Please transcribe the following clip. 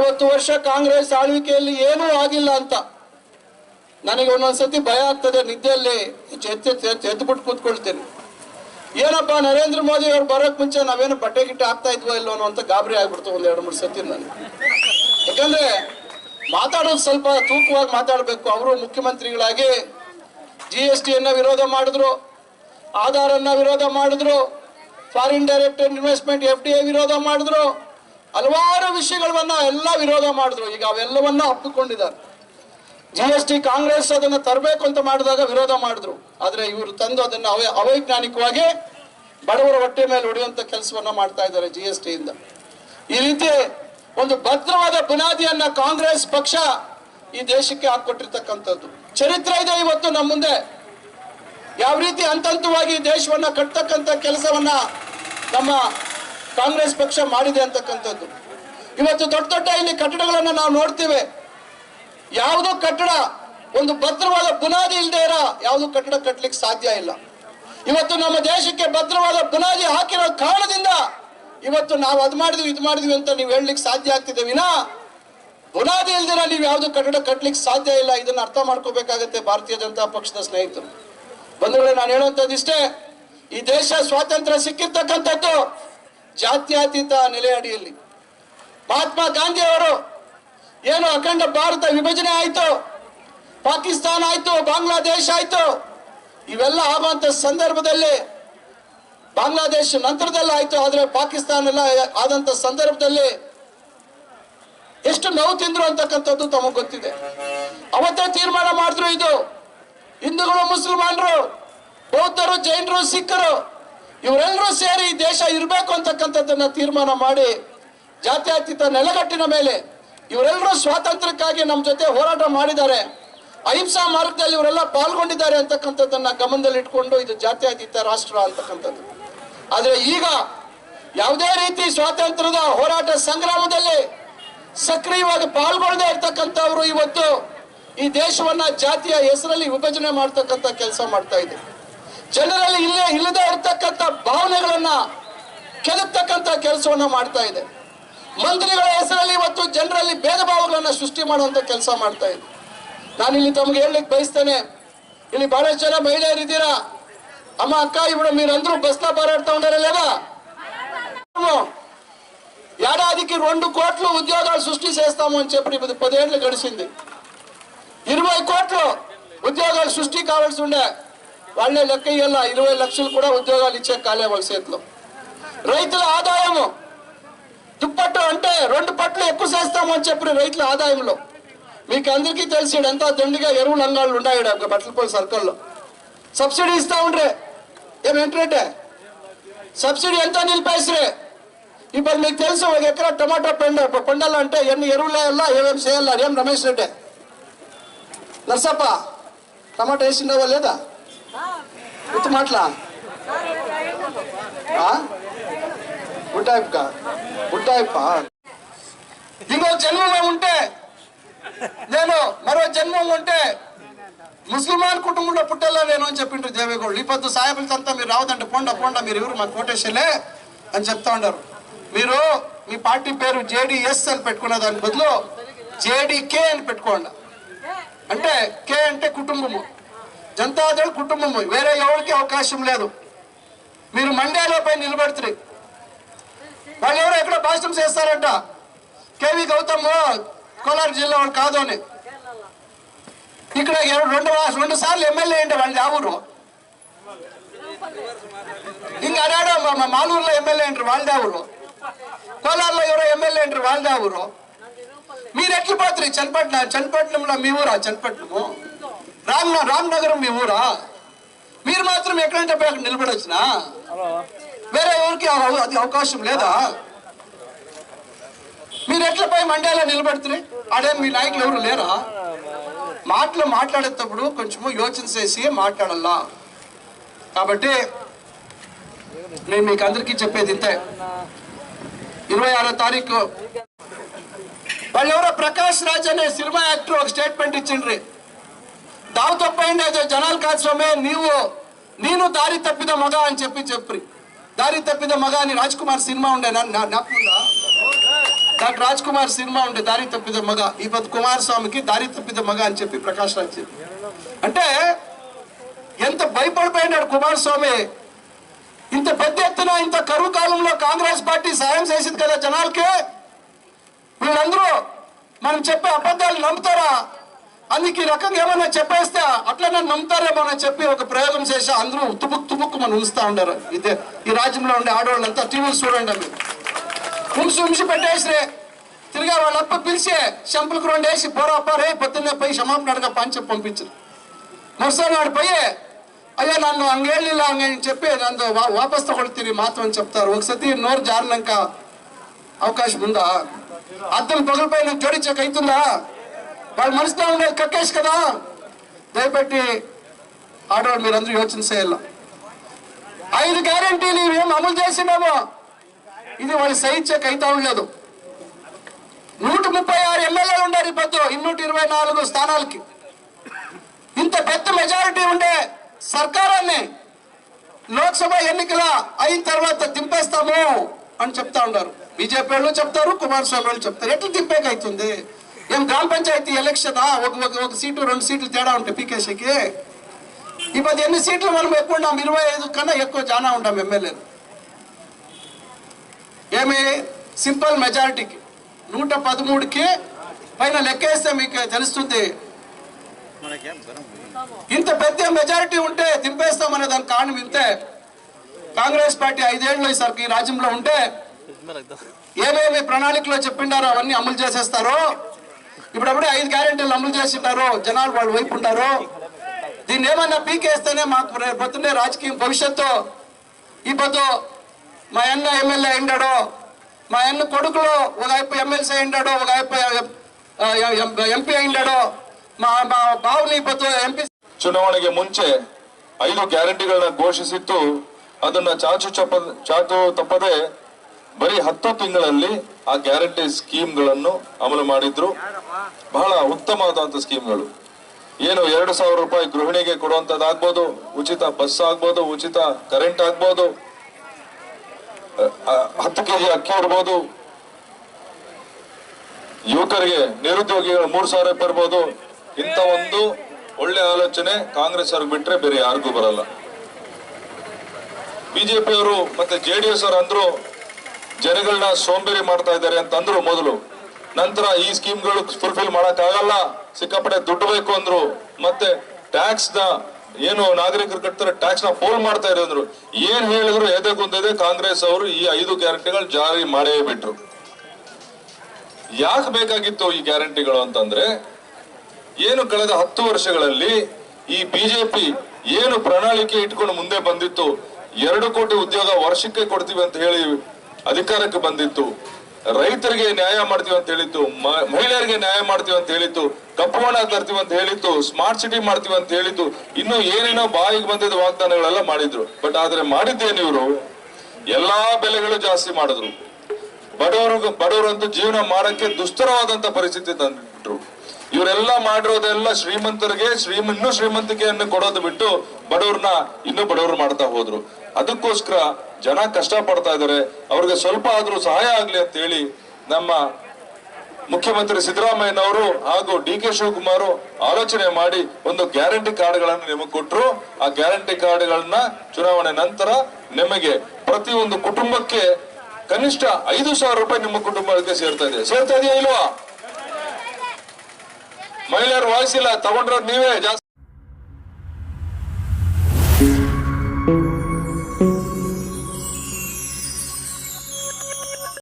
ಅರವತ್ತು ವರ್ಷ ಕಾಂಗ್ರೆಸ್ ಆಳ್ವಿಕೆಯಲ್ಲಿ ಏನೂ ಆಗಿಲ್ಲ ಅಂತ. ನನಗೆ ಒಂದೊಂದ್ಸತಿ ಭಯ ಆಗ್ತದೆ ನಿದ್ದೆಯಲ್ಲಿ ಎದ್ದು ಎದ್ದುಬಿಟ್ಟು ಕೂತ್ಕೊಳ್ತೇನೆ. ಏನಪ್ಪ ನರೇಂದ್ರ ಮೋದಿ ಅವ್ರು ಬರೋಕ್ ಮುಂಚೆ ನಾವೇನು ಬಟ್ಟೆ ಗಿಟ್ಟೆ ಆಗ್ತಾ ಇದ್ವೋ ಇಲ್ಲೋ ಅನ್ನೋ ಗಾಬರಿ ಆಗ್ಬಿಡ್ತು ಒಂದ್ ಎರಡು ಮೂರು ಸತಿ ನನಗೆ. ಯಾಕಂದ್ರೆ ಮಾತಾಡೋದು ಸ್ವಲ್ಪ ತೂಕವಾಗಿ ಮಾತಾಡಬೇಕು. ಅವರು ಮುಖ್ಯಮಂತ್ರಿಗಳಾಗಿ ಜಿ ಎಸ್ ಟಿಯನ್ನ ವಿರೋಧ ಮಾಡಿದ್ರು, ಆಧಾರನ್ನ ವಿರೋಧ ಮಾಡಿದ್ರು foreign direct investment F D I ವಿರೋಧ ಮಾಡಿದ್ರು ಹಲವಾರು ವಿಷಯಗಳನ್ನ ಎಲ್ಲ ವಿರೋಧ ಮಾಡಿದ್ರು. ಈಗ ಅವೆಲ್ಲವನ್ನ ಅಪ್ಪಿಕೊಂಡಿದ್ದಾರೆ ಜಿ ಎಸ್ ಟಿ ಕಾಂಗ್ರೆಸ್ ಅದನ್ನ ತರಬೇಕು ಅಂತ ಮಾಡಿದಾಗ ವಿರೋಧ ಮಾಡಿದ್ರು. ಆದ್ರೆ ಇವರು ತಂದು ಅದನ್ನ ಅವೈ, ಅವೈಜ್ಞಾನಿಕವಾಗಿ ಬಡವರ ಹೊಟ್ಟೆ ಮೇಲೆ ಹೊಡೆಯುವಂತ ಕೆಲಸವನ್ನ ಮಾಡ್ತಾ ಇದ್ದಾರೆ ಜಿ ಎಸ್ ಟಿಯಿಂದ ಈ ರೀತಿ ಒಂದು ಭದ್ರವಾದ ಬುನಾದಿಯನ್ನ ಕಾಂಗ್ರೆಸ್ ಪಕ್ಷ ಈ ದೇಶಕ್ಕೆ ಹಾಕೊಟ್ಟಿರ್ತಕ್ಕಂಥದ್ದು. ಚರಿತ್ರೆ ಇದೆ ಇವತ್ತು ನಮ್ಮ ಮುಂದೆ. ಯಾವ ರೀತಿ ಹಂತ ಹಂತವಾಗಿ ದೇಶವನ್ನ ಕಟ್ತಕ್ಕಂಥ ಕೆಲಸವನ್ನ ನಮ್ಮ ಕಾಂಗ್ರೆಸ್ ಪಕ್ಷ ಮಾಡಿದೆ ಅಂತಕ್ಕಂಥದ್ದು. ಇವತ್ತು ದೊಡ್ಡ ದೊಡ್ಡ ಇಲ್ಲಿ ಕಟ್ಟಡಗಳನ್ನು ನಾವು ನೋಡ್ತೇವೆ. ಯಾವುದೋ ಕಟ್ಟಡ, ಒಂದು ಭದ್ರವಾದ ಬುನಾದಿ ಇಲ್ಲದೆ ಇರೋ ಯಾವುದು ಕಟ್ಟಡ ಕಟ್ಟಲಿಕ್ಕೆ ಸಾಧ್ಯ ಇಲ್ಲ. ಇವತ್ತು ನಮ್ಮ ದೇಶಕ್ಕೆ ಭದ್ರವಾದ ಬುನಾದಿ ಹಾಕಿರೋ ಕಾರಣದಿಂದ ಇವತ್ತು ನಾವು ಅದು ಮಾಡಿದ್ವಿ, ಇದು ಮಾಡಿದ್ವಿ ಅಂತ ನೀವು ಹೇಳಲಿಕ್ಕೆ ಸಾಧ್ಯ ಆಗ್ತಿದೆ ವಿನಾ. ಬುನಾದಿ ಇಲ್ದಿರ ನೀವು ಯಾವುದು ಕಟ್ಟಡ ಕಟ್ಟಲಿಕ್ಕೆ ಸಾಧ್ಯ ಇಲ್ಲ, ಇದನ್ನ ಅರ್ಥ ಮಾಡ್ಕೋಬೇಕಾಗತ್ತೆ ಭಾರತೀಯ ಜನತಾ ಪಕ್ಷದ ಸ್ನೇಹಿತರು. ಬಂಧುಗಳೇ, ನಾನು ಹೇಳುವಂಥದ್ದಿಷ್ಟೇ, ಈ ದೇಶ ಸ್ವಾತಂತ್ರ್ಯ ಸಿಕ್ಕಿರ್ತಕ್ಕಂಥದ್ದು ಜಾತ್ಯತೀತ ನೆಲೆಯಡಿಯಲ್ಲಿ ಮಹಾತ್ಮ ಗಾಂಧಿ ಅವರು ಏನು ಅಖಂಡ ಭಾರತ ವಿಭಜನೆ ಆಯ್ತು? ಪಾಕಿಸ್ತಾನ ಆಯ್ತು? ಬಾಂಗ್ಲಾದೇಶ ಆಯ್ತು? ಇವೆಲ್ಲ ಆಗುವಂತ ಸಂದರ್ಭದಲ್ಲಿ, ಬಾಂಗ್ಲಾದೇಶ ನಂತರದಲ್ಲಿ ಆಯ್ತು. ಆದ್ರೆ ಪಾಕಿಸ್ತಾನ ಎಲ್ಲ ಆದಂತ ಸಂದರ್ಭದಲ್ಲಿ ಎಷ್ಟು ನೋವು ತಿಂದ್ರು ಅಂತಕ್ಕಂಥದ್ದು ತಮಗೆ ಗೊತ್ತಿದೆ. ಅವತ್ತೇ ತೀರ್ಮಾನ ಮಾಡಿದ್ರು ಇದು. ಹಿಂದೂಗಳು, ಮುಸಲ್ಮಾನರು, ಬೌದ್ಧರು, ಜೈನರು, ಸಿಖ್ಖರು ಇವರೆಲ್ಲರೂ ಸೇರಿ ದೇಶ ಇರಬೇಕು ಅಂತಕ್ಕಂಥದ್ದನ್ನ ತೀರ್ಮಾನ ಮಾಡಿ ಜಾತ್ಯತೀತ ನೆಲಗಟ್ಟಿನ ಮೇಲೆ ಇವರೆಲ್ಲರೂ ಸ್ವಾತಂತ್ರ್ಯಕ್ಕಾಗಿ ನಮ್ಮ ಜೊತೆ ಹೋರಾಟ ಮಾಡಿದ್ದಾರೆ. ಅಹಿಂಸಾ ಮಾರ್ಗದಲ್ಲಿ ಇವರೆಲ್ಲ ಪಾಲ್ಗೊಂಡಿದ್ದಾರೆ ಅಂತಕ್ಕಂಥದ್ದನ್ನ ಗಮನದಲ್ಲಿ ಇಟ್ಕೊಂಡು ಇದು ಜಾತ್ಯತೀತ ರಾಷ್ಟ್ರ ಅಂತಕ್ಕಂಥದ್ದು. ಆದರೆ ಈಗ ಯಾವುದೇ ರೀತಿ ಸ್ವಾತಂತ್ರ್ಯದ ಹೋರಾಟ ಸಂಗ್ರಾಮದಲ್ಲಿ ಸಕ್ರಿಯವಾಗಿ ಪಾಲ್ಗೊಳ್ಳದೆ ಇರ್ತಕ್ಕಂಥವ್ರು ಇವತ್ತು ಈ ದೇಶವನ್ನ ಜಾತಿಯ ಹೆಸರಲ್ಲಿ ವಿಭಜನೆ ಮಾಡ್ತಕ್ಕಂಥ ಕೆಲಸ ಮಾಡ್ತಾ ಇದೆ. ಜನರಲ್ಲಿ ಇಲ್ಲೇ ಇಲ್ಲದೆ ಇರ್ತಕ್ಕಂಥ ಭಾವನೆಗಳನ್ನ ಕೆದಕ್ತಕ್ಕಂಥ ಕೆಲಸವನ್ನ ಮಾಡ್ತಾ ಇದೆ ಮಂತ್ರಿಗಳ ಹೆಸರಲ್ಲಿ ಇವತ್ತು ಜನರಲ್ಲಿ ಭೇದ ಭಾವಗಳನ್ನ ಸೃಷ್ಟಿ ಮಾಡುವಂತ ಕೆಲಸ ಮಾಡ್ತಾ ಇದೆ ನಾನು ಇಲ್ಲಿ ತಮ್ಗೆ ಹೇಳಲಿಕ್ಕೆ ಬಯಸ್ತೇನೆ ಇಲ್ಲಿ ಬಹಳಷ್ಟು ಜನ ಮಹಿಳೆಯರು ಇದ್ದೀರಾ అమ్మ అక్క ఇప్పుడు మీరందరూ బస్ లో పోరాడుతూ ఉండారా లేదా ఏడాదికి రెండు కోట్ల ఉద్యోగాలు సృష్టి చేస్తాము అని చెప్పి ఇప్పుడు పదేళ్లు గడిచింది ఇరవై కోట్లు ఉద్యోగాలు సృష్టి కావాల్సి ఉండే వాళ్ళే లెక్క ఇయ్యాల? ఇరవై లక్షలు కూడా ఉద్యోగాలు ఇచ్చే కాలే వాళ్ళ చేతిలో. రైతుల ఆదాయము. దుప్పట్టు అంటే రెండు పట్లు ఎక్కువ చేస్తాము అని చెప్పిన రైతుల ఆదాయంలో. మీకు అందరికీ తెలిసి ఎంత దండిగా ఎరువులు అంగాళ్ళు ఉన్నాయి బట్టలు బట్టలపల్లి సర్కిల్లో. సబ్సిడీ ఇస్తా ఉండ్ರೆ ఏమేంటంటే సబ్సిడీ ఎంత నిలిపేసిరే? ఇప్పుడు మీకు తెలుసు ఒక ఎకరా టమాటా పండ పండాలంటే ఎన్ని ఎరువులు వేయాలా ఏమేమి చేయాలా? ఏం రమేష్ రెడ్డి. నర్సప్ప టమాటా వేసిండవా లేదా? ఉత్త మాటలా? ఉడ్డాయిప్ప ఉడ్డాయిప్ప ఇంకో జన్మం ఉంటే నేను మరో జన్మం ఉంటే ముస్లిమాన్ కుటుంబంలో పుట్టేలా నేను అని చెప్పిండ్రు దేవేగౌడు. ఈ పొద్దు సాయబులతో మీరు రావద్దంటే పోండా పోండా మీరు ఎవరు మా కోటేశ్వలే అని చెప్తా ఉండరు మీరు మీ పార్టీ పేరు జేడిఎస్ అని పెట్టుకున్న దాని బదులు జేడీకే అని పెట్టుకోండి. అంటే కే అంటే కుటుంబము. జనతాదళ్ కుటుంబము వేరే ఎవరికి అవకాశం లేదు. మీరు పై నిలబడుతుంది వాళ్ళు ఎవరో ఎక్కడ భాషణం చేస్తారంట. కేవీ గౌతమ్ కోలార్ జిల్లా వాళ్ళు కాదు అని. ఇక్కడ రెండు రెండు సార్లు ఎమ్మెల్యే అంటే వాళ్ళు ఆ ఊరు ఇంకా అడాడో మా- మాలూరులో ఎమ్మెల్యే అంటారు వాళ్ళదే ఊరు కోలార్లో ఎవరో ఎమ్మెల్యే అంటారు వాళ్ళదే ఊరు మీరు ఎట్లు పోతుంది చనిపట్నం చన్నపట్నంలో మీ ఊరా? చనిపట్నము? రామ్ రామ్నగరం మీ ఊరా? మీరు మాత్రం ఎక్కడంటే పోయి అక్కడ నిలబడొచ్చునా? వేరే ఎవరికి అవ- అది అవకాశం లేదా? మీరు ఎట్లా పోయి మండ్యాలో నిలబడుతుంది ఆడే మీ నాయకులు ఎవరు లేరా? మాటలు మాట్లాడేటప్పుడు కొంచెము యోచన చేసి మాట్లాడాలా కాబట్టి నేను మీకు అందరికీ చెప్పేది ఇంతే. ఇరవై ఆరో తారీఖు. వాళ్ళు ఎవరో ప్రకాష్ రాజ్ అనే సినిమా యాక్టర్ ఒక స్టేట్మెంట్ ఇచ్చిండ్రి. దావు తప్పైంది అదే జనాలు కాల్చడమే నీవు నేను దారి తప్పిద మగ అని చెప్పి చెప్పి. దారి తప్పిద మగ అని రాజ్ కుమార్ సినిమా ఉండే జ్ఞాపకుండా డాక్టర్ రాజ్ కుమార్ సినిమా ఉండే దారి తప్పిద మగ. ఈ కుమార్ స్వామికి దారి తప్పిద మగ అని చెప్పి ప్రకాష్ రాజ్ చెప్పి. అంటే ఎంత భయపడిపోయినాడు కుమారస్వామి ఇంత పెద్ద ఎత్తున ఇంత కరువు కాలంలో కాంగ్రెస్ పార్టీ సాయం చేసింది కదా జనాలకి. వీళ్ళందరూ మనం చెప్పే అబద్ధాలు నమ్ముతారా? అందుకు ఈ రకంగా ఏమైనా చెప్పేస్తే అట్లా నన్ను నమ్ముతారేమో అని చెప్పి ఒక ప్రయోగం చేసి అందరూ తుపుక్ తుపుక్ మనం ఉంచుతా ఉండరు. ఇదే ఈ రాజ్యంలో ఉండే ఆడవాళ్ళంతా టీవీలు చూడండి అవి. ఉంచి ఉంచి పెట్టేసిరే. తిరిగా వాళ్ళ అప్ప పిలిచే చెంపలకు రెండు వేసి బోరాపా రే పొద్దున్నే పోయి క్షమాపణ అడగ పని చెప్పి పంపించరు. మరుసటి నాడు పోయే అయ్యా నన్ను అంగేళ్ళిలా అంగే చెప్పి నన్ను వాపస్ తిరిగి మాత్రం చెప్తారు. ఒకసారి నోరు జారినాక అవకాశం ఉందా? అర్థం పగలపై నాకు జోడించక అవుతుందా? వాళ్ళ మనసులో ఉండేది కక్కేసి కదా? దయపెట్టి ఆడవాళ్ళు మీరందరూ యోచన చేయాల? ఐదు గ్యారంటీలు ఇవేం అమలు చేసినామో ఇది వాళ్ళు సహించే అయితా ఉండలేదు నూట ముప్పై ఆరు ఎమ్మెల్యేలు ఉండారు ఈ పొద్దు ఇన్నూట ఇరవై నాలుగు స్థానాలకి. ఇంత పెద్ద మెజారిటీ ఉండే సర్కారాన్ని లోక్సభ ఎన్నికల అయిన తర్వాత దింపేస్తాము అని చెప్తా ఉన్నారు. బీజేపీ వాళ్ళు చెప్తారు కుమారస్వామి వాళ్ళు చెప్తారు. ఎట్లా దింపేకైతుంది? ఏం గ్రామ పంచాయతీ ఎలక్షన్? ఒక ఒక సీటు రెండు సీట్లు తేడా ఉంటాయి పీకేసీకి? ఇప్పుడు ఎన్ని సీట్లు మనం ఎక్కువ ఉన్నాం ఇరవై ఐదు కన్నా ఎక్కువ జానా ఉంటాం ఎమ్మెల్యేలు. ఏమి? సింపుల్ మెజారిటీకి. నూట పదమూడుకి పైన లెక్కేస్తే మీకు తెలుస్తుంది. ఇంత పెద్ద మెజారిటీ ఉంటే దింపేస్తామనే దానికి కారణం ఇంతే. కాంగ్రెస్ పార్టీ ఐదేళ్ళు ఈసారికి ఈ రాజ్యంలో ఉంటే ఏమేమి ప్రణాళికలో చెప్పిండారో అవన్నీ అమలు చేసేస్తారో ఇప్పుడప్పుడే ఐదు గ్యారెంటీలు అమలు చేసింటారు జనాలు వాళ్ళు వైపు ఉంటారు దీన్ని ఏమన్నా పీకేస్తేనే మాకు రేపు పొద్దున్నే రాజకీయ భవిష్యత్తు ఈ పొద్దు మా అన్న ఎమ్మెల్యే అయిండాడో మా అన్న కొడుకులో ఒక వైపు ఎమ్మెల్సీ అయిండాడో ఒక వైపు ఎంపీ అయిండాడో మా మా బావుని ఈ పొద్దు ఎంపీ ಚುನಾವಣೆಗೆ ಮುಂಚೆ ಐದು ಗ್ಯಾರಂಟಿಗಳನ್ನ ಘೋಷಿಸಿತ್ತು ಅದನ್ನ ಚಾಚು ಚಪ್ಪ ಚಾಚು ತಪ್ಪದೆ ಬರೀ ಹತ್ತು ತಿಂಗಳಲ್ಲಿ ಆ ಗ್ಯಾರಂಟಿ ಸ್ಕೀಮ್ಗಳನ್ನು ಅಮಲು ಮಾಡಿದ್ರು. ಬಹಳ ಉತ್ತಮವಾದಂತ ಸ್ಕೀಮ್ಗಳು. ಏನು ಎರಡು ಸಾವಿರ ರೂಪಾಯಿ ಗೃಹಿಣಿಗೆ ಕೊಡುವಂತದ್ದಾಗ್ಬೋದು ಉಚಿತ ಬಸ್ ಆಗ್ಬೋದು, ಉಚಿತ ಕರೆಂಟ್ ಆಗ್ಬೋದು ಹತ್ತು ಕೆಜಿ ಅಕ್ಕಿ ಇರ್ಬೋದು. ಯುವಕರಿಗೆ ನಿರುದ್ಯೋಗಿಗಳು ಮೂರ್ ಸಾವಿರ ಬರ್ಬೋದು. ಇಂಥ ಒಂದು ಒಳ್ಳೆ ಆಲೋಚನೆ ಕಾಂಗ್ರೆಸ್ ಅವ್ರಿಗೆ ಬಿಟ್ರೆ ಬೇರೆ ಯಾರಿಗೂ ಬರಲ್ಲ. ಬಿಜೆಪಿ ಅವರು ಮತ್ತೆ ಜೆಡಿಎಸ್ ಅವರು ಅಂದ್ರು ಜನಗಳನ್ನ ಸೋಂಬೇರಿ ಮಾಡ್ತಾ ಇದ್ದಾರೆ ಅಂತ ಅಂದ್ರು ಮೊದಲು. ನಂತರ ಈ ಸ್ಕೀಮ್ಗಳು ಫುಲ್ಫಿಲ್ ಮಾಡಕ್ ಆಗಲ್ಲ ಸಿಕ್ಕಾಪಟ್ಟೆ ದುಡ್ಡು ಬೇಕು ಅಂದ್ರು. ಮತ್ತೆ ಟ್ಯಾಕ್ಸ್ನ ಏನು ನಾಗರಿಕರು ಕಟ್ತಾರೆ ಟ್ಯಾಕ್ಸ್ನ ಪೋಲ್ ಮಾಡ್ತಾ ಇರೋದ್ರು ಏನ್ ಹೇಳಿದ್ರು ಎದೆ ಎದೆಗುಂದಿದೆ ಕಾಂಗ್ರೆಸ್ ಅವರು ಈ ಐದು ಗ್ಯಾರಂಟಿಗಳು ಜಾರಿ ಮಾಡೇ ಬಿಟ್ರು. ಯಾಕೆ ಬೇಕಾಗಿತ್ತು ಈ ಗ್ಯಾರಂಟಿಗಳು ಅಂತಂದ್ರೆ, ಏನು ಕಳೆದ ಹತ್ತು ವರ್ಷಗಳಲ್ಲಿ ಈ ಬಿಜೆಪಿ ಏನು ಪ್ರಣಾಳಿಕೆ ಇಟ್ಕೊಂಡು ಮುಂದೆ ಬಂದಿತ್ತು, ಎರಡು ಕೋಟಿ ಉದ್ಯೋಗ ವರ್ಷಕ್ಕೆ ಕೊಡ್ತೀವಿ ಅಂತ ಹೇಳಿ ಅಧಿಕಾರಕ್ಕೆ ಬಂದಿತ್ತು. ರೈತರಿಗೆ ನ್ಯಾಯ ಮಾಡ್ತೀವಿ ಅಂತ ಹೇಳಿತ್ತು. ಮಹಿಳೆಯರಿಗೆ ನ್ಯಾಯ ಮಾಡ್ತೀವಿ ಅಂತ ಹೇಳಿತ್ತು. ಕಪ್ಪು ಹಣ ತರ್ತೀವಿ ಅಂತ ಹೇಳಿತ್ತು. ಸ್ಮಾರ್ಟ್ ಸಿಟಿ ಮಾಡ್ತೀವಿ ಅಂತ ಹೇಳಿತ್ತು. ಇನ್ನು ಏನೇನೋ ಬಾಯಿಗೆ ಬಂದಿದ್ದ ವಾಗ್ದಾನಗಳೆಲ್ಲ ಮಾಡಿದ್ರು. ಬಟ್ ಆದ್ರೆ ಮಾಡಿದ್ದೇನು ಇವರು? ಎಲ್ಲಾ ಬೆಲೆಗಳು ಜಾಸ್ತಿ ಮಾಡಿದ್ರು. ಬಡವರು ಬಡವರಂತೂ ಜೀವನ ಮಾಡಕ್ಕೆ ದುಸ್ತರವಾದಂತ ಪರಿಸ್ಥಿತಿ ತಂದ್ಬಿಟ್ರು. ಇವರೆಲ್ಲ ಮಾಡಿರೋದೆಲ್ಲ ಶ್ರೀಮಂತರಿಗೆ, ಶ್ರೀಮ, ಇನ್ನೂ ಶ್ರೀಮಂತಿಕೆಯನ್ನು ಕೊಡೋದು ಬಿಟ್ಟು ಬಡವ್ರನ್ನ ಇನ್ನೂ ಬಡವರು ಮಾಡ್ತಾ ಹೋದ್ರು. ಅದಕ್ಕೋಸ್ಕರ ಜನ ಕಷ್ಟ ಪಡ್ತಾ ಇದಾರೆ ಅವ್ರಿಗೆ ಸ್ವಲ್ಪ ಆದ್ರೂ ಸಹಾಯ ಆಗ್ಲಿ ಅಂತ ಹೇಳಿ ನಮ್ಮ ಮುಖ್ಯಮಂತ್ರಿ ಸಿದ್ದರಾಮಯ್ಯನವರು ಹಾಗೂ ಡಿ ಕೆ ಶಿವಕುಮಾರ್ ಆಲೋಚನೆ ಮಾಡಿ ಒಂದು ಗ್ಯಾರಂಟಿ ಕಾರ್ಡ್ಗಳನ್ನು ನಿಮಗೆ ಕೊಟ್ಟರು ಆ ಗ್ಯಾರಂಟಿ ಕಾರ್ಡ್ಗಳನ್ನ ಚುನಾವಣೆ ನಂತರ ನಿಮಗೆ ಪ್ರತಿ ಒಂದು ಕುಟುಂಬಕ್ಕೆ ಕನಿಷ್ಠ ಐದು ಸಾವಿರ ರೂಪಾಯಿ ನಿಮ್ಮ ಕುಟುಂಬಕ್ಕೆ ಸೇರ್ತಾ ಇದೆ. ಸೇರ್ತಾ ಇದೆಯಾ ಇಲ್ವಾ? ಮಹಿಳೆಯರು ವಾಯಿಸಿಲ್ಲ ತಗೊಂಡ್ರ ನೀವೇ ಜಾಸ್ತಿ